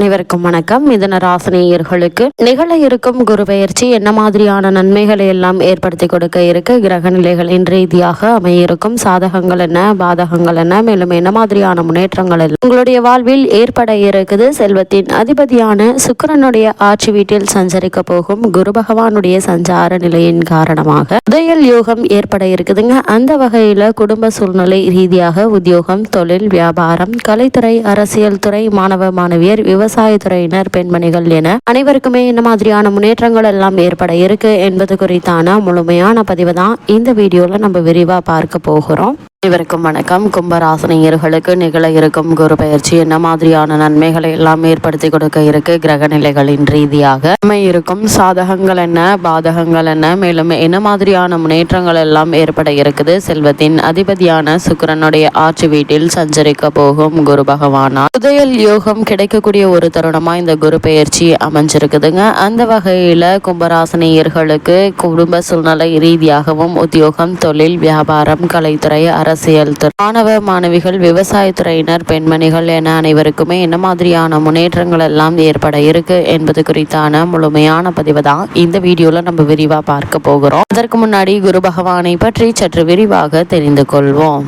அனைவருக்கும் வணக்கம். மிதன ராசினியர்களுக்கு நிகழ இருக்கும் குரு பெயர்ச்சி என்ன மாதிரியான நன்மைகளை எல்லாம் ஏற்படுத்தி கொடுக்க இருக்கு? கிரக நிலைகளின் ரீதியாக அமையிருக்கும் சாதகங்கள் என்ன பாதகங்கள் என்ன? மேலும் என்ன மாதிரியான முன்னேற்றங்கள் எல்லாம் உங்களுடைய வாழ்வில் ஏற்பட இருக்குது? செல்வத்தின் அதிபதியான சுக்கரனுடைய ஆட்சி வீட்டில் சஞ்சரிக்க போகும் குரு பகவானுடைய சஞ்சார நிலையின் காரணமாக உதயல் யோகம் ஏற்பட இருக்குதுங்க. அந்த வகையில குடும்ப சூழ்நிலை ரீதியாக உத்தியோகம் தொழில் வியாபாரம் கலைத்துறை அரசியல் துறை மாணவ மாணவியர் விவசாயத்துறையினர் பெண்மணிகள் என அனைவருக்குமே இந்த மாதிரியான முன்னேற்றங்கள் எல்லாம் ஏற்பட இருக்கு என்பது குறித்தான முழுமையான பதிவு தான் இந்த வீடியோல நம்ம விரிவா பார்க்க போகிறோம். அனைவருக்கும் வணக்கம். கும்பராசனியர்களுக்கு நிகழ இருக்கும் குரு பயிற்சி என்ன மாதிரியான நன்மைகளை எல்லாம் ஏற்படுத்தி கொடுக்க இருக்கு? கிரக நிலைகளின் ரீதியாக நம்ம இருக்கும். சாதகங்கள் என்ன? பாதகங்கள் என்ன? மேலும் என்ன மாதிரியான முன்னேற்றங்கள் எல்லாம் ஏற்பட இருக்குது? செல்வத்தின் அதிபதியான சுக்கிரனுடைய ஆட்சி வீட்டில் சஞ்சரிக்க போகும் குரு பகவானால் புதையல் யோகம் கிடைக்கக்கூடிய ஒரு தருணமா இந்த குரு பயிற்சி அமைஞ்சிருக்குதுங்க. அந்த வகையில கும்பராசனியர்களுக்கு குடும்ப சூழ்நிலை ரீதியாகவும் உத்தியோகம் தொழில் வியாபாரம் கலைத்துறை அரசியல் துறை. மாணவ மாணவிகள் விவசாயத்துறையினர் பெண்மணிகள் என அனைவருக்குமே என்ன மாதிரியான முன்னேற்றங்கள் எல்லாம் ஏற்பட இருக்கு என்பது குறித்தான முழுமையான பதிவு தான் இந்த வீடியோல நம்ம விரிவா பார்க்க போகிறோம். அதற்கு முன்னாடி குரு பகவானை பற்றி சற்று விரிவாக தெரிந்து கொள்வோம்.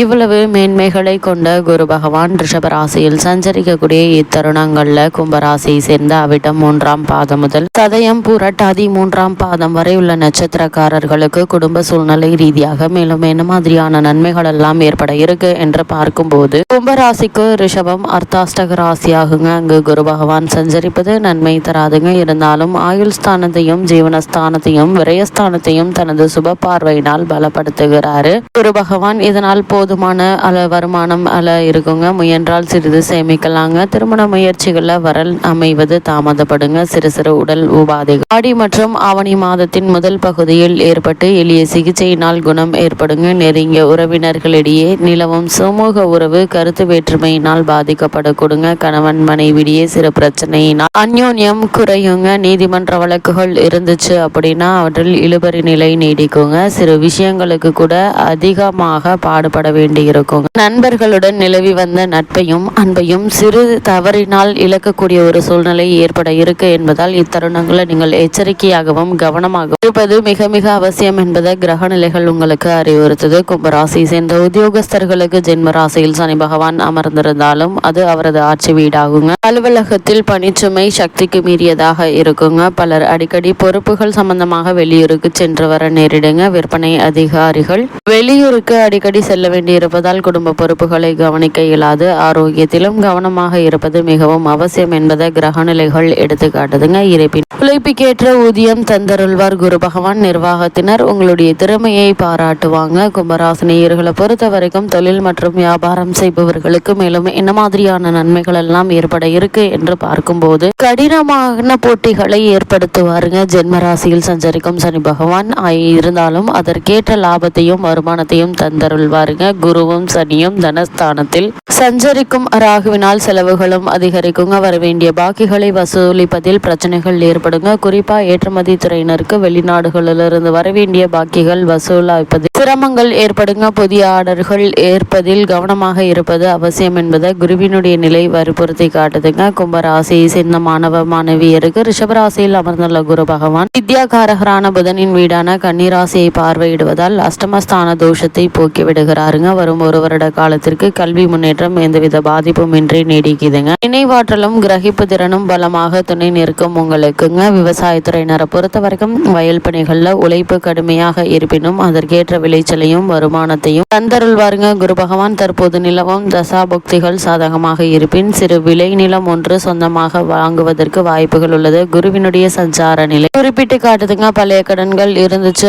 இவ்வளவு மேன்மைகளை கொண்ட குரு பகவான் ரிஷபராசியில் சஞ்சரிக்கக்கூடிய இத்தருணங்கள்ல கும்பராசியை சேர்ந்த அவிட்டம் மூன்றாம் பாதம் முதல் சதயம் புரட்டாதி மூன்றாம் பாதம் வரை உள்ள நட்சத்திரக்காரர்களுக்கு குடும்ப சூழ்நிலை ரீதியாக மேலும் என்ன மாதிரியான நன்மைகள் எல்லாம் ஏற்பட இருக்கு என்று பார்க்கும்போது கும்பராசிக்கு ரிஷபம் அர்த்தாஷ்டக ராசியாகுங்க. அங்கு குரு பகவான் சஞ்சரிப்பது நன்மை தராதுங்க. இருந்தாலும் ஆயுள் ஸ்தானத்தையும் ஜீவனஸ்தானத்தையும் விரயஸ்தானத்தையும் தனது சுப பார்வையினால் பலப்படுத்துகிறாரு. குரு பகவான் இதனால் போதுமான அள வருமானம் அள இருக்குங்க. முயன்றால் சிறிது சேமிக்கலாங்க. திருமண முயற்சிகளில் வரல் அமைவது தாமதப்படுங்க. சிறு சிறு உடல் உபாதைகள். ஆடி மற்றும் ஆவணி மாதத்தின் முதல் பகுதியில் ஏற்பட்டு எளிய சிகிச்சையினால் குணம் ஏற்படுங்க. நெருங்கிய உறவினர்களிடையே நிலவும் சமூக உறவு கருத்து வேற்றுமையினால் பாதிக்கப்படக்கூடுங்க. கணவன் மனைவிடையே சிறு பிரச்சனையினால் அந்யோன்யம் குறையுங்க. நீதிமன்ற வழக்குகள் இருந்துச்சு அப்படின்னா அவற்றில் இழுபறி நிலை நீடிக்குங்க. சிறு விஷயங்களுக்கு கூட அதிகமாக பாடுபட வேண்டியிருக்கும். நண்பர்களுடன் நிலவி வந்த நட்பையும் அன்பையும் சிறு தவறினால் இழக்கக்கூடிய ஒரு சூழ்நிலை ஏற்பட இருக்கு என்பதால் இத்தருணங்களை நீங்கள் எச்சரிக்கையாகவும் கவனமாகவும் இருப்பது மிக மிக அவசியம் என்பதை கிரக நிலைகள் உங்களுக்கு அறிவுறுத்தது. கும்பராசி சேர்ந்த உத்தியோகஸ்தர்களுக்கு ஜென்ம ராசியில் சனி பகவான் அமர்ந்திருந்தாலும் அது அவரது ஆட்சி வீடாகுங்க. அலுவலகத்தில் பணிச்சுமை சக்திக்கு மீறியதாக இருக்குங்க. பலர் அடிக்கடி பொறுப்புகள் சம்பந்தமாக வெளியூருக்கு சென்று வர நேரிடுங்க. விற்பனை அதிகாரிகள் வெளியூருக்கு அடிக்கடி செல்ல வேண்டும் வேண்டியிருப்பதால் குடும்ப பொறுப்புகளை கவனிக்க இயலாது. ஆரோக்கியத்திலும் கவனமாக இருப்பது மிகவும் அவசியம் என்பதை கிரகநிலைகள் எடுத்து காட்டுதுங்க. இருப்பின் உழைப்புக்கேற்ற ஊதியம் தந்தருள்வார் குரு பகவான். நிர்வாகத்தினர் உங்களுடைய திறமையை பாராட்டுவாங்க. கும்பராசினியர்களை பொறுத்த வரைக்கும் தொழில் மற்றும் வியாபாரம் செய்பவர்களுக்கு மேலும் என்ன மாதிரியான நன்மைகள் எல்லாம் ஏற்பட இருக்கு என்று பார்க்கும்போது கடினமான போட்டிகளை ஏற்படுத்துவாருங்க. ஜென்ம ராசியில் சஞ்சரிக்கும் சனி பகவான். இருந்தாலும் அதற்கேற்ற லாபத்தையும் வருமானத்தையும் தந்தருள்வாருங்க. குருவும் சனியும் தனஸ்தானத்தில் சஞ்சரிக்கும் ராகுவினால் செலவுகளும் அதிகரிக்குங்க. வர வேண்டிய பாக்கிகளை வசூலிப்பதில் பிரச்சனைகள் ஏற்படுங்க. குறிப்பா ஏற்றுமதி துறையினருக்கு வெளிநாடுகளிலிருந்து வர வேண்டிய பாக்கிகள் வசூலாய்ப்பதில் சிரமங்கள் ஏற்படுங்க. புதிய ஆர்டர்கள் ஏற்பதில் கவனமாக இருப்பது அவசியம் என்பதை குருவினுடைய நிலை வற்புறுத்தி காட்டுதுங்க. கும்பராசியை சேர்ந்த மாணவ மாணவியருக்கு ரிஷபராசியில் அமர்ந்துள்ள குரு பகவான் வித்யாகாரகரான புதனின் வீடான கன்னிராசியை பார்வையிடுவதால் அஷ்டமஸ்தான தோஷத்தை போக்கிவிடுகிறார். விடுகிறாருங்க வரும் ஒரு வருட காலத்திற்கு கல்வி முன்னேற்றம் எந்தவித பாதிப்பும் இன்றி நீடிக்குதுங்க. நினைவாற்றலும் கிரகிப்பு திறனும் பலமாக துணை நிற்கும் உங்களுக்குங்க. விவசாயத்துறையினரை பொறுத்த வரைக்கும் வயல் பணிகள்ல உழைப்பு கடுமையாக இருப்பினும் அதற்கேற்ற விளைச்சலையும் வருமானத்தையும் தந்தருள்வாருங்க. குரு பகவான் தற்போது நிலவும் தசாபக்திகள் சாதகமாக இருப்பின் சிறு விளை நிலம் ஒன்று சொந்தமாக வாங்குவதற்கு வாய்ப்புகள் உள்ளது. குருவினுடைய சஞ்சார நிலை குறிப்பிட்டு காட்டுதுங்க. பழைய கடன்கள் இருந்துச்சு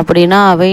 அப்படின்னா அவை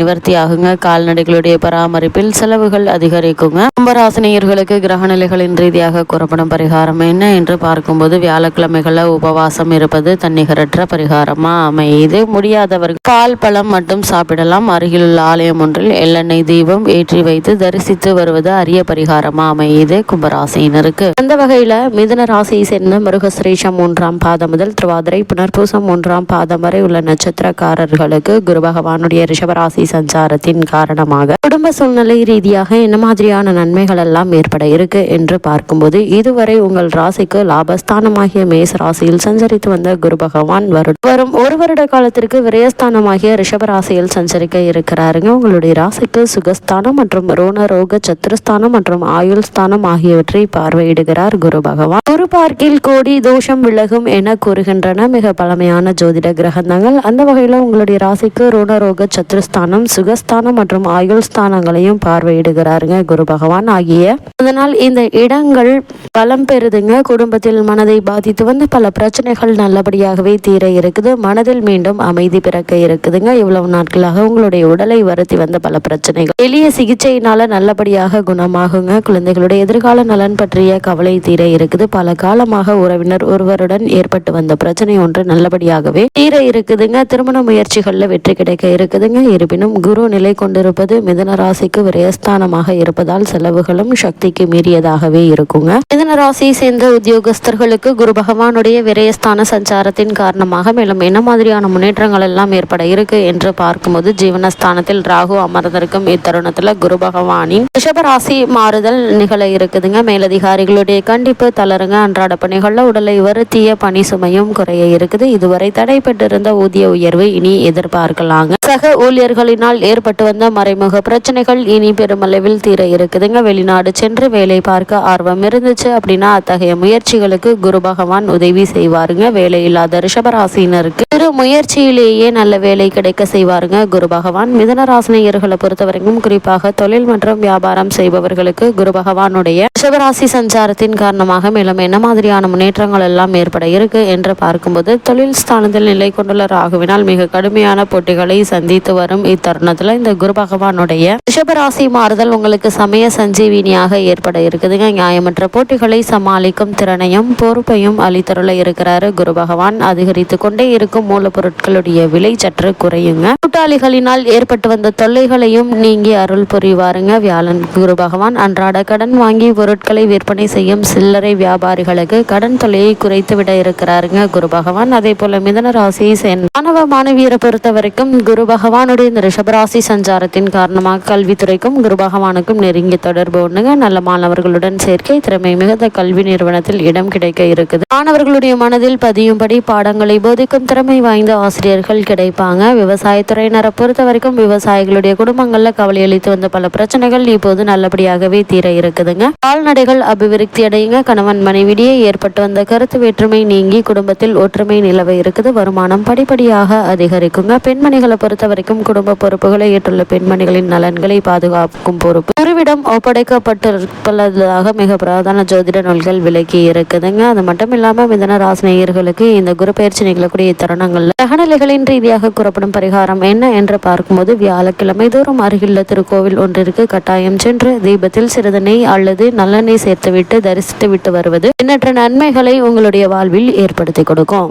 நிவர்த்தி ஆகுங்க கால்நடைகளுடைய பராமரிப்பில் செலவுகள் அதிகரிக்குங்க. கும்பராசினியர்களுக்கு கிரகநிலைகளின் ரீதியாக கூறப்படும் பரிகாரம் என்ன என்று பார்க்கும்போது வியாழக்கிழமைகளில் உபவாசம் இருப்பது தன்னிகரற்ற பரிகாரமா அமையுது. முடியாதவர்கள் பால் பழம் மட்டும் சாப்பிடலாம். அருகிலுள்ள ஆலயம் ஒன்றில் எள்ளெண்ணெய் தீபம் ஏற்றி வைத்து தரிசித்து வருவது அரிய பரிகாரமா அமையுது கும்பராசினருக்கு அந்த வகையில மிதுன ராசியை சேர்ந்த மிருகசிரேஷம் மூன்றாம் பாதம் முதல் திருவாதிரை புனர்பூசம் மூன்றாம் பாதம் வரை உள்ள நட்சத்திரக்காரர்களுக்கு குரு பகவானுடைய ரிஷபராசி சஞ்சாரத்தின் காரணமாக குடும்ப சூழ்நிலை ரீதியாக என்ன மாதிரியான நன்மைகள் எல்லாம் ஏற்பட இருக்கு என்று பார்க்கும்போது இதுவரை உங்கள் ராசிக்கு லாபஸ்தானமாகிய மேஸ் ராசியில் சஞ்சரித்து வந்த குரு பகவான் வரும் வரும் ஒரு வருட காலத்திற்கு விரயஸ்தானமாகிய ரிஷப ராசியில் சஞ்சரிக்க இருக்கிறாருங்க. உங்களுடைய ராசிக்கு சுகஸ்தானம் மற்றும் ரோண ரோக சத்துருஸ்தானம் மற்றும் ஆயுள் ஸ்தானம் ஆகியவற்றை பார்வையிடுகிறார் குரு பகவான். குரு பார்க்கில் கோடி தோஷம் விலகும் என கூறுகின்றன மிக பழமையான ஜோதிட கிரகங்கள். அந்த வகையில் உங்களுடைய ராசிக்கு ரோணரோக சத்துருஸ்தானம் சுகஸ்தானம் மற்றும் ஆயுள் ஸ்தானங்களையும் பார்வையிடுகிறாருங்க குரு பகவான். ஆகிய அதனால் இந்த இடங்கள் பலம் பெறுதுங்க. குடும்பத்தில் மனதை பாதித்து வந்த பல பிரச்சனைகள் நல்லபடியாகவே தீர இருக்குது. மனதில் மீண்டும் அமைதி பிறக்க இருக்குதுங்க. இவ்வளவு நாட்களாக உங்களுடைய உடலை வருத்தி வந்த பல பிரச்சனைகள். எளிய சிகிச்சையினால நல்லபடியாக குணமாகுங்க. குழந்தைகளுடைய எதிர்கால நலன் பற்றிய கவலை தீர இருக்குது. பல காலமாக உறவினர் ஒருவருடன் ஏற்பட்டு வந்த பிரச்சனை ஒன்று நல்லபடியாகவே தீர இருக்குதுங்க. திருமண முயற்சிகள்ல வெற்றி கிடைக்க இருக்குதுங்க. இருப்பினும் குரு நிலை கொண்டிருப்பது மிதன ராசிக்கு விரயஸ்தானமாக இருப்பதால் செலவுகளும் சக்திக்கு மீறியதாகவே இருக்குங்க. மிதன ராசியை சேர்ந்த உத்தியோகஸ்தர்களுக்கு குரு பகவானுடைய விரயஸ்தான சஞ்சாரத்தின் காரணமாக மேலும் என்ன மாதிரியான முன்னேற்றங்கள் எல்லாம் ஏற்பட இருக்கு என்று பார்க்கும்போது ஜீவனஸ்தானத்தில் ராகு அமர்ந்திருக்கும் இத்தருணத்துல குரு பகவானின் ரிஷபராசி மாறுதல் நிகழ இருக்குதுங்க. மேலதிகாரிகளுடைய கண்டிப்பு தளருங்க. அன்றாட பணிகள்ல உடலை வருத்திய பணி சுமையும் குறைய இருக்குது. இதுவரை தடைபெற்றிருந்த ஊதிய உயர்வு இனி எதிர்பார்க்கலாங்க. சக ஊழியர்களினால் ஏற்பட்டு வந்த மறைமுக பிரச்சனைகள் இனி பெருமளவில் தீர இருக்குதுங்க. வெளிநாடு சென்று வேலை பார்க்க ஆர்வம் இருந்துச்சு அப்படின்னா அத்தகைய முயற்சிகளுக்கு குரு பகவான் உதவி செய்வாருங்க. வேலை இல்லாத ரிஷபராசினருக்கு சிறு முயற்சியிலேயே நல்ல வேலை கிடைக்க செய்வாருங்க. குரு பகவான் மிதனராசினியர்களை பொறுத்தவரைக்கும் குறிப்பாக தொழில் மற்றும் வியாபாரம் செய்பவர்களுக்கு குரு பகவானுடைய ரிஷபராசி சஞ்சாரத்தின் காரணமாக மேலும் என்ன மாதிரியான முன்னேற்றங்கள் எல்லாம் ஏற்பட இருக்கு என்று பார்க்கும்போது தொழில் ஸ்தானத்தில் நிலை கொண்டுள்ள ராகுவினால் மிக கடுமையான போட்டிகளை சந்தித்து வரும் இத்தருணத்துல இந்த குரு பகவானுடைய ரிஷபராசி மாறுதல் உங்களுக்கு சமய சஞ்சீவினியாக ஏற்பட இருக்குதுங்க. நியாயமற்ற போட்டிகளை சமாளிக்கும் திறனையும் பொறுப்பையும் அளித்தருள இருக்கிறாரு குரு பகவான். அதிகரித்து கொண்டே இருக்கும் மூலப்பொருட்களுடைய விலை சற்று குறையுங்க. கூட்டாளிகளினால் ஏற்பட்டு வந்த தொல்லைகளையும் நீங்கி அருள் புரிவாருங்க. வியாழன் குரு பகவான் அன்றாட கடன் வாங்கி பொருட்களை விற்பனை செய்யும் சில்லறை வியாபாரிகளுக்கு கடன் தொல்லையை குறைத்து விட இருக்கிறாருங்க குரு பகவான். அதே போல மிதன ராசியை சேர்ந்த மாணவ மாணவியரை பொறுத்த வரைக்கும் குரு பகவானுடைய இந்த ரிஷபராசி சஞ்சாரத்தின் காரணமாக கல்வித்துறைக்கும் குரு பகவானுக்கும் தொடர் தொடர்பு ஒண்ணுங்க நல்ல மாணவர்களுடன் சேர்க்கை. திறமை மிகுந்த கல்வி நிறுவனத்தில் இடம் கிடைக்க இருக்குது. மாணவர்களுடைய மனதில் பதியும்படி பாடங்களை போதிக்கும் திறமை வாய்ந்த ஆசிரியர்கள் கிடைப்பாங்க. விவசாயத்துறையினரை பொறுத்த வரைக்கும் விவசாயிகளுடைய குடும்பங்கள்ல கவலை அளித்து வந்த பல பிரச்சனைகள் இப்போது நல்லபடியாகவே தீர இருக்குதுங்க. கால்நடைகள் அபிவிருத்தி அடையுங்க. கணவன் மனைவிடையே ஏற்பட்டு வந்த கருத்து வேற்றுமை நீங்கி குடும்பத்தில் ஒற்றுமை நிலவ இருக்குது. வருமானம் படிப்படியாக அதிகரிக்குங்க. பெண்மணிகளை பொறுத்த வரைக்கும் குடும்ப பொறுப்புகளை ஏற்றுள்ள பெண்மணிகளின் நலன்களை பாதுகாக்கும் பொறுப்பு. குருவிடம் ஒப்ப ஒப்படைக்கப்பட்டிருப்பதாக மிக பிரதான ஜோதிட நூல்கள் விலக்கி இருக்குதுங்க. அது மட்டும் இல்லாமல் மிதன ராசினியர்களுக்கு இந்த குரு பயிற்சி நிகழக்கூடிய தருணங்கள்ல கிரகநிலைகளின் ரீதியாக கூறப்படும் பரிகாரம் என்ன என்று பார்க்கும்போது வியாழக்கிழமை தோறும் அருகிலுள்ள திருக்கோவில் ஒன்றிற்கு கட்டாயம் சென்று தீபத்தில் சிறிது நெய் அல்லது நல்லெண்ணெய் சேர்த்துவிட்டு தரிசித்து விட்டு வருவது எண்ணற்ற நன்மைகளை உங்களுடைய வாழ்வில் ஏற்படுத்தி கொடுக்கும்.